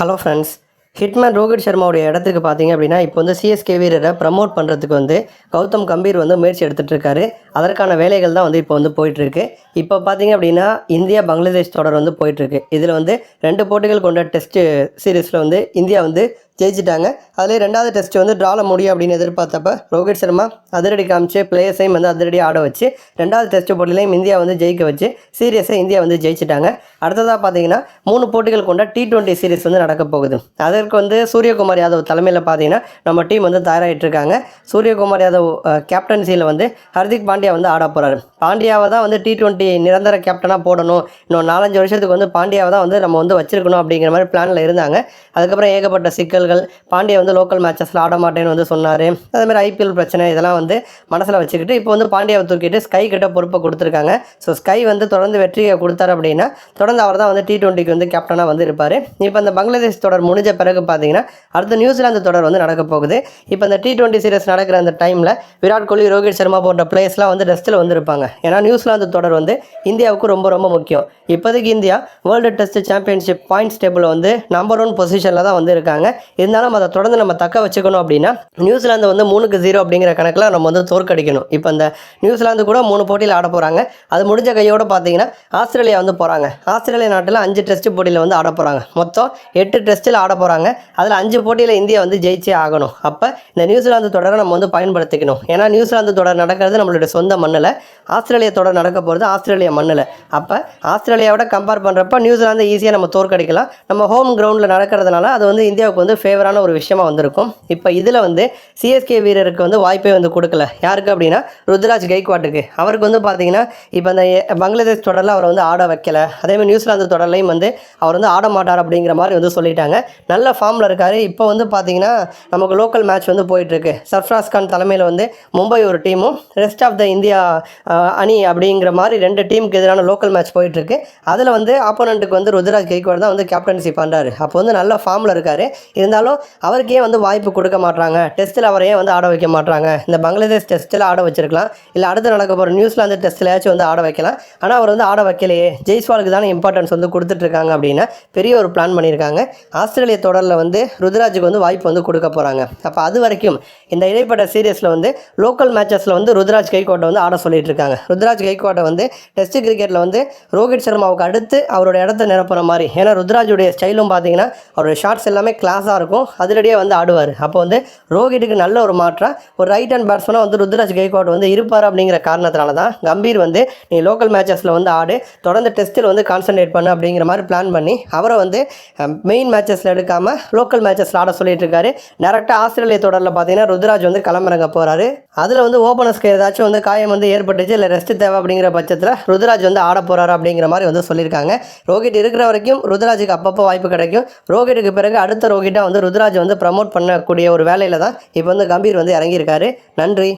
Hello friends hitman Rohit சர்மாவுடைய இடத்துக்கு பார்த்தீங்க அப்படின்னா இப்போ வந்து சிஎஸ்கே வீரரை ப்ரமோட் பண்ணுறதுக்கு வந்து கௌதம் கம்பீர் வந்து முயற்சி எடுத்துகிட்டு இருக்காரு. அதற்கான வேலைகள் தான் வந்து இப்போ வந்து போயிட்டுருக்கு. இப்போ பார்த்தீங்க அப்படின்னா இந்தியா பங்களாதேஷ் தொடர் வந்து போயிட்டுருக்கு. இதில் வந்து ரெண்டு போட்டிகள் கொண்ட டெஸ்ட்டு சீரீஸில் வந்து இந்தியா வந்து ஜெயிச்சிட்டாங்க. அதிலே ரெண்டாவது டெஸ்ட் வந்து ட்ரால முடியும் அப்படின்னு எதிர்பார்த்தப்ப ரோஹித் சர்மா அதிரடி காமிச்சு பிளேயர்ஸையும் வந்து அதிரடி ஆட வச்சு ரெண்டாவது டெஸ்ட் போட்டிலையும் இந்தியா வந்து ஜெயிக்க வச்சு சீரியஸை இந்தியா வந்து ஜெயிச்சிட்டாங்க. அடுத்ததாக பார்த்தீங்கன்னா மூணு போட்டிகள் கொண்ட டி டுவெண்ட்டி சீரிஸ் வந்து நடக்க போகுது. அதற்கு வந்து சூரியகுமார் யாதவ் தலைமையில் பார்த்தீங்கன்னா நம்ம டீம் வந்து தயாராகிட்டு இருக்காங்க. சூரியகுமார் யாதவ் கேப்டன்சியில் வந்து ஹர்திக் பாண்டியா வந்து ஆட போகிறாரு பாண்டியாவை தான் வந்து டி டுவெண்ட்டி நிரந்தர கேப்டனாக போடணும். இன்னும் நாலஞ்சு வருஷத்துக்கு வந்து பாண்டியாவை தான் வந்து நம்ம வந்து வச்சிருக்கணும் அப்படிங்கிற மாதிரி பிளானில் இருந்தாங்க. அதுக்கப்புறம் ஏகப்பட்ட சிக்கல்கள் பாண்டியா வந்து லோக்கல் மேட்சஸில் ஆட மாட்டேன்னு வந்து சொன்னார். அதேமாதிரி ஐபிஎல் பிரச்சனை இதெல்லாம் வந்து மனசில் வச்சுக்கிட்டு இப்போ வந்து பாண்டியாவை தூக்கிட்டு ஸ்கை கிட்ட பொறுப்பை கொடுத்துருக்காங்க. ஸோ ஸ்கை வந்து தொடர்ந்து வெற்றியை கொடுத்தாரு அப்படின்னா தொடர்ந்து அவர் தான் வந்து டி டுவெண்ட்டிக்கு வந்து கேப்டனாக வந்து இருப்பார். இப்போ இந்த பங்களாதேஷ் தொடர் முடிஞ்ச பிறகு பார்த்தீங்கன்னா அடுத்த நியூசிலாந்து தொடர் வந்து நடக்க போகுது. இப்போ இந்த டி டுவெண்ட்டி சீரிஸ் நடக்கிற அந்த டைமில் விராட் கோலி ரோஹித் சர்மா போன்ற பிளேயர்ஸ்லாம் வந்து ரெஸ்ட்டில் வந்திருப்பாங்க. ஏன்னா நியூசிலாந்து தொடர் வந்து இந்தியாவுக்கு ரொம்ப ரொம்ப முக்கியம். இப்போதைக்கு India world test championship points டேபிளில் வந்து நம்பர் ஒன் பொசிஷனில் தான் வந்து இருக்காங்க. இருந்தாலும் அதை தொடர்ந்து நம்ம தக்க வச்சுக்கணும் அப்படின்னா நியூசிலாந்து வந்து மூணுக்கு ஜீரோ அப்படிங்கிற கணக்கில் நம்ம வந்து தோற்கடிக்கணும். இப்போ இந்த நியூசிலாந்து கூட மூணு போட்டியில் ஆட போகிறாங்க அது முடிஞ்ச கையோடு பார்த்தீங்கன்னா ஆஸ்திரேலியா வந்து போகிறாங்க ஆஸ்திரேலிய நாட்டில் அஞ்சு டெஸ்ட் போட்டியில் வந்து ஆட போகிறாங்க மொத்தம் எட்டு டெஸ்ட்டில் ஆட போகிறாங்க அதில் அஞ்சு போட்டியில் இந்தியா வந்து ஜெயிச்சே ஆகணும். அப்போ இந்த நியூசிலாந்து தொடரை நம்ம வந்து பயன்படுத்திக்கணும். ஏன்னா நியூசிலாந்து தொடர் நடக்கிறது நம்மளுடைய சொந்த மண்ணில். ஆஸ்திரேலியா தொடர் நடக்க போகிறது ஆஸ்திரேலிய மண்ணில். அப்போ ஆஸ்திரேலியாவோட கம்பேர் பண்ணுறப்ப நியூசிலாந்து ஈஸியாக நம்ம தோற்கடிக்கலாம். நம்ம ஹோம் கிரவுண்டில் நடக்கிறதுனால அது வந்து இந்தியாவுக்கு வந்து ஃபேவரான ஒரு விஷயமா வந்திருக்கும். இப்போ இதில் வந்து சிஎஸ்கே வீரருக்கு வந்து வாய்ப்பே வந்து கொடுக்கல. யாருக்கு அப்படின்னா ருத்ராஜ் கெய்க்வாட்டுக்கு. அவருக்கு வந்து பார்த்தீங்கன்னா இப்போ அந்த பங்களாதேஷ் தொடரில் அவரை வந்து ஆட வைக்கல. அதேமாதிரி நியூசிலாந்து தொடர்லையும் வந்து அவர் வந்து ஆட மாட்டார் அப்படிங்கிற மாதிரி வந்து சொல்லிட்டாங்க. நல்ல ஃபார்மில் இருக்கார். இப்போ வந்து பார்த்தீங்கன்னா நமக்கு லோக்கல் மேட்ச் வந்து போயிட்டுருக்கு. சர்ஃப்ராஸ் கான் தலைமையில் வந்து மும்பை ஒரு டீமும் ரெஸ்ட் ஆஃப் த இந்தியா அணி அப்படிங்கிற மாதிரி ரெண்டு டீமுக்கு எதிரான லோக்கல் மேட்ச் போயிட்டுருக்கு. அதில் வந்து ஆப்போனண்ட்டுக்கு வந்து ருத்ராஜ் கைக்வாட் தான் வந்து கேப்டன்சி பண்ணுறாரு அப்போ வந்து நல்ல ஃபார்மில் இருக்கார். இருந்தாலும் அவருக்கே வந்து வாய்ப்பு கொடுக்க மாட்டாங்க டெஸ்ட்டில் அவரையே வந்து ஆட வைக்க மாட்டாங்க இந்த பங்களாதேஷ் டெஸ்ட்டில் ஆட வச்சிருக்கலாம். இல்லை அடுத்து நடக்க போகிற நியூசிலாந்து டெஸ்ட்லையாச்சும் வந்து ஆட வைக்கலாம். ஆனால் அவர் வந்து ஆட வைக்கலையே. ஜெய்ஸ்வாலுக்கு தானே இம்பார்ட்டன்ஸ் வந்து கொடுத்துட்ருக்காங்க அப்படின்னா பெரிய ஒரு பிளான் பண்ணியிருக்காங்க. ஆஸ்திரேலிய தொடரில் வந்து ருத்ராஜுக்கு வந்து வாய்ப்பு வந்து கொடுக்க போகிறாங்க அப்போ அது வரைக்கும் இந்த இடைப்பட்ட சீரியஸில் வந்து லோக்கல் மேட்சஸில் வந்து ருத்ராஜ் கைகோட்டை வந்து ஆட சொல்லிட்டு இருக்காங்க ருத்ராஜ் கைகோட்டை வந்து டெஸ்ட் கிரிக்கெட்டில் வந்து ரோஹித் சர்மாவுக்கு அடுத்து அவரோட இடத்த நிரப்புற மாதிரி. ஏன்னா ருத்ராஜுடைய ஸ்டைலும் பார்த்தீங்கன்னா அவருடைய ஷார்ட்ஸ் எல்லாமே கிளாஸாக இருக்கும். அதிலடியே வந்து ஆடுவார். அப்போ வந்து ரோஹிட்டுக்கு நல்ல ஒரு மாற்றம் ஒரு ரைட் ஹேண்ட் பேட்ஸ்மனாக வந்து ருத்ராஜ் கைகோட் வந்து இருப்பார் அப்படிங்கிற காரணத்தினால தான் கம்பீர் வந்து நீ லோக்கல் மேட்சஸில் வந்து ஆடு. தொடர்ந்து டெஸ்ட்டில் வந்து கான்சன்ட்ரேட் பண்ணு அப்படிங்கிற மாதிரி பிளான் பண்ணி அவரை வந்து மெயின் மேட்சஸில் எடுக்காமல் லோக்கல் மேட்சஸில் ஆட சொல்லிட்டு இருக்காரு டேரெக்டாக ஆஸ்திரேலிய தொடரில் பார்த்தீங்கன்னா ருத்ராஜ் வந்து களமிறங்க போகிறாரு அதில் வந்து ஓப்பனர்ஸ்க்கு ஏதாச்சும் வந்து காயம் வந்து ஏற்பட்டுச்சு இல்லை ரெஸ்ட் தேவை அப்படிங்கிற பட்சத்தில் ருத்ராஜ் வந்து ஆட போகிறாரு அப்படிங்கிற மாதிரி வந்து சொல்லியிருக்காங்க. ரோஹித் இருக்கிற வரைக்கும் ருத்ராஜுக்கு அப்பப்போ வாய்ப்பு கிடைக்கும். ரோஹிட்டுக்கு பிறகு அடுத்த ரோஹிட்டாக வந்து ருத்ராஜ் வந்து ப்ரமோட் பண்ணக்கூடிய ஒரு வேலையில் தான் இப்போ வந்து கம்பீர் வந்து இறங்கியிருக்காரு. நன்றி.